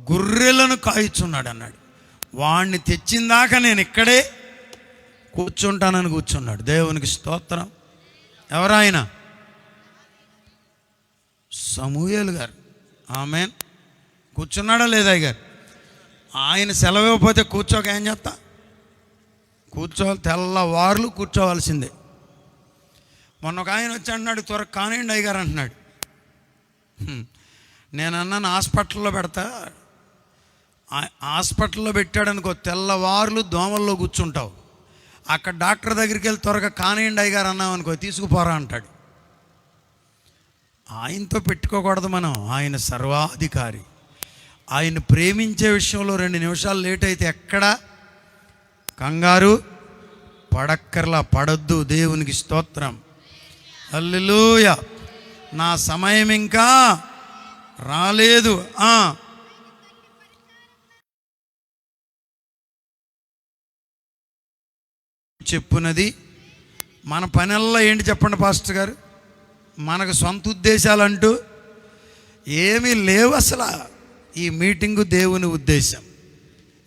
గొర్రెలను కాయిచున్నాడు అన్నాడు. వాణ్ణి తెచ్చిందాక నేను ఇక్కడే కూర్చుంటానని కూర్చున్నాడు. దేవునికి స్తోత్రం. ఎవరాయన సమూహలు గారు. ఆమె కూర్చున్నాడా లేదా గారు? ఆయన సెలవు ఇవ్వకపోతే కూర్చోక ఏం చెప్తా కూర్చోవాలి. తెల్లవార్లు కూర్చోవాల్సిందే. మొన్న ఒక ఆయన వచ్చి అన్నాడు త్వర కానివ్వండి అయ్యగారు అంటున్నాడు. నేను అన్నాను హాస్పిటల్లో పెడతా హాస్పిటల్లో పెట్టాడనుకో తెల్లవారులు దోమల్లో కూర్చుంటావు. అక్కడ డాక్టర్ దగ్గరికి వెళ్ళి త్వరగా కానివ్వండి అయ్యగారు అన్నాం అనుకో తీసుకుపోరా అంటాడు. ఆయనతో పెట్టుకోకూడదు మనం ఆయన సర్వాధికారి. ఆయన ప్రేమించే విషయంలో రెండు నిమిషాలు లేట్ అయితే ఎక్కడా? కంగారు పడక్కర్లా పడద్దు దేవునికి స్తోత్రం. అల్లుయ నా సమయం ఇంకా రాలేదు. చెప్పునది చెప్పున్నది. మన పనల్లా ఏంటి చెప్పండి పాస్టర్ గారు? మనకు సొంత ఉద్దేశాలంటూ ఏమీ లేవు అసలు ఈ మీటింగు దేవుని ఉద్దేశం.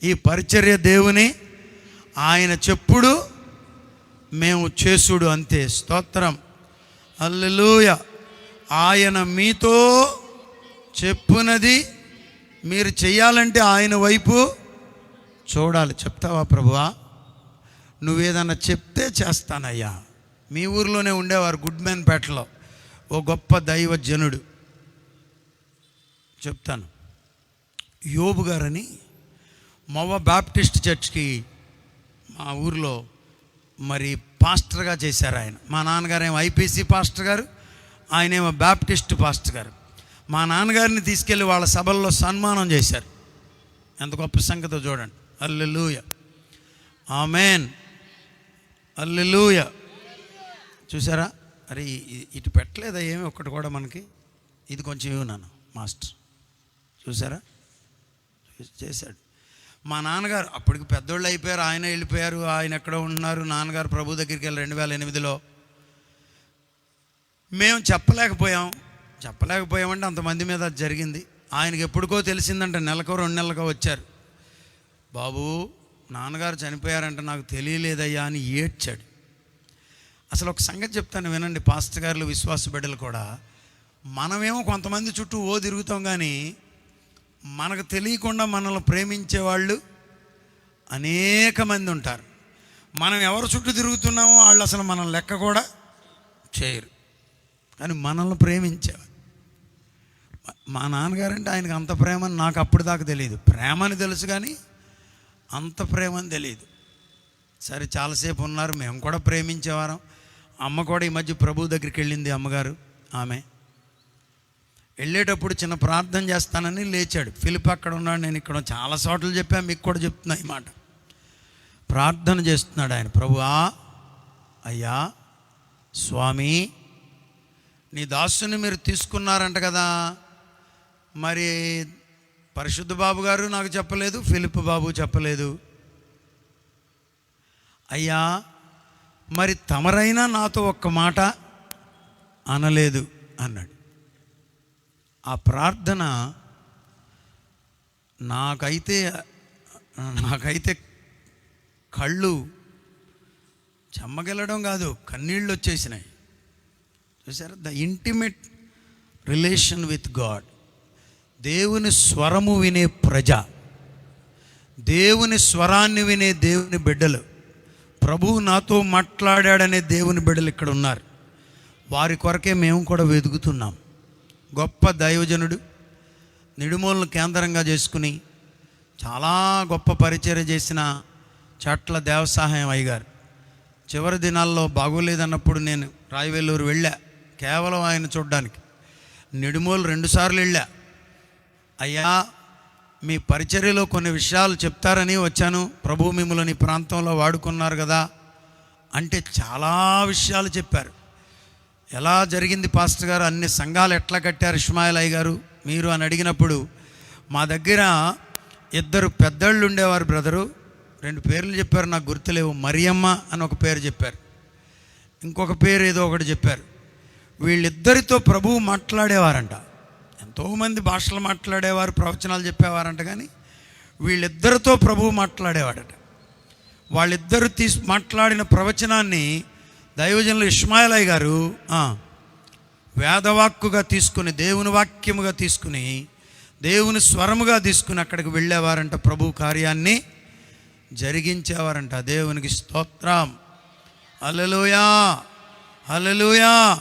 ఈ పరిచర్య దేవుని ఆయన చెప్పుడు మేము చేసుడు అంతే. స్తోత్రం. అల్లెలూయ ఆయన మీతో చెప్పునది మీరు చేయాలంటే ఆయన వైపు చూడాలి. చెప్తావా ప్రభువా? నువ్వేదన్నా చెప్తే చేస్తానయ్యా. మీ ఊర్లోనే ఉండేవారు గుడ్ మ్యాన్ పేటలో. ఓ గొప్ప దైవ జనుడు. చెప్తాను. యోబు గారని మొవ బ్యాప్టిస్ట్ చర్చ్కి మా ఊర్లో మరి పాస్టర్గా చేశారు ఆయన. మా నాన్నగారేమో ఐపీసీ పాస్టర్ గారు ఆయనేమో బ్యాప్టిస్ట్ పాస్టర్ గారు. మా నాన్నగారిని తీసుకెళ్ళి వాళ్ళ సభల్లో సన్మానం చేశారు. ఎంత గొప్ప సంగతో చూడండి. Alleluia amen. అల్లెలూయ. చూసారా? అరే ఇటు పెట్టలేదా ఏమి? ఒక్కటి కూడా మనకి. ఇది కొంచెం ఇవ్వనాను మాస్టర్. చూసారా? చేశాడు. మా నాన్నగారు అప్పటికి పెద్దోళ్ళు అయిపోయారు ఆయన వెళ్ళిపోయారు ఆయన ఎక్కడ ఉంటున్నారు నాన్నగారు ప్రభు దగ్గరికి వెళ్ళి రెండు వేల ఎనిమిదిలో. మేము చెప్పలేకపోయాం. చెప్పలేకపోయామంటే అంతమంది మీద అది జరిగింది. ఆయనకి ఎప్పటికో తెలిసిందంటే నెలకో రెండు నెలలకో వచ్చారు. బాబు నాన్నగారు చనిపోయారంటే నాకు తెలియలేదయ్యా అని ఏడ్చాడు. అసలు ఒక సంగతి చెప్తాను వినండి పాస్టర్ గారులు విశ్వాస బిడ్డలు కూడా. మనమేమో కొంతమంది చుట్టూ ఓ తిరుగుతాం కానీ మనకు తెలియకుండా మనల్ని ప్రేమించే వాళ్ళు అనేక మంది ఉంటారు. మనం ఎవరి చుట్టూ తిరుగుతున్నామో వాళ్ళు అసలు మనం లెక్క కూడా చేయరు. కానీ మనల్ని ప్రేమించేవారు. మా- నాన్నగారంటే ఆయనకు అంత ప్రేమ నాకు అప్పుడు దాకా తెలియదు ప్రేమని తెలుసు కానీ అంత ప్రేమ అని తెలియదు సరే చాలాసేపు ఉన్నారు మేము కూడా ప్రేమించేవారం అమ్మ కూడా ఈ మధ్య ప్రభు దగ్గరికి వెళ్ళింది అమ్మగారు ఆమె. వెళ్ళేటప్పుడు చిన్న ప్రార్థన చేస్తానని లేచాడు. ఫిలిప్ అక్కడ ఉన్నాడు నేను ఇక్కడ చాలా చోట్ల చెప్పా మీకు కూడా చెప్తున్నా ఈ మాట. ప్రార్థన చేస్తున్నాడు ఆయన. ప్రభువా అయ్యా స్వామి నీ దాసుని మీరు తీసుకున్నారంట కదా. మరి పరిశుద్ధ బాబు గారు నాకు చెప్పలేదు ఫిలిప్ బాబు చెప్పలేదు. అయ్యా మరి తమరైనా నాతో ఒక్క మాట అనలేదు అన్నాడు. ఆ ప్రార్థన నాకైతే నాకైతే కళ్ళు చెమ్మగెళ్ళడం కాదు కన్నీళ్ళు వచ్చేసినాయి. చూసారా? The intimate relation with God. దేవుని స్వరము వినే ప్రజ. దేవుని స్వరాన్ని వినే దేవుని బిడ్డలు. ప్రభువు నాతో మాట్లాడాడనే దేవుని బిడ్డలు ఇక్కడ ఉన్నారు. వారి కొరకే మేము కూడా వెతుకుతున్నాం. గొప్ప దైవజనుడు నిడుమూలను కేంద్రంగా చేసుకుని చాలా గొప్ప పరిచర్య చేసిన చట్ల దేవసహాయం అయ్యగారు. చివరి దినాల్లో బాగోలేదన్నప్పుడు నేను రాయవెల్లూరు వెళ్ళా కేవలం ఆయన చూడ్డానికి. నిడుమూలు రెండుసార్లు వెళ్ళా. అయ్యా మీ పరిచర్యలో కొన్ని విషయాలు చెప్తారని వచ్చాను. ప్రభు మిమ్మల్ని ప్రాంతంలో వాడుకున్నారు కదా అంటే చాలా విషయాలు చెప్పారు. ఎలా జరిగింది పాస్టర్ గారు? అన్ని సంఘాలు ఎట్లా కట్టారు ఇస్మాయిల్ అయ్య గారు? మీరు అని అడిగినప్పుడు మా దగ్గర ఇద్దరు పెద్దళ్ళు ఉండేవారు బ్రదరు. రెండు పేర్లు చెప్పారు నాకు గుర్తులేవు. మరియమ్మ అని ఒక పేరు చెప్పారు. ఇంకొక పేరు ఏదో ఒకటి చెప్పారు. వీళ్ళిద్దరితో ప్రభువు మాట్లాడేవారంట. ఎంతోమంది భాషలు మాట్లాడేవారు ప్రవచనాలు చెప్పేవారంట కానీ వీళ్ళిద్దరితో ప్రభువు మాట్లాడేవాడట. వాళ్ళిద్దరు తీసి మాట్లాడిన ప్రవచనాన్ని దైవజనులు ఇస్మాయిలయ్య గారు వేదవాక్కుగా తీసుకుని దేవుని వాక్యముగా తీసుకుని దేవుని స్వరముగా తీసుకుని అక్కడికి వెళ్ళేవారంట ప్రభు కార్యాన్ని జరిగించేవారంట. దేవునికి స్తోత్రం. అలలుయా అలలుయా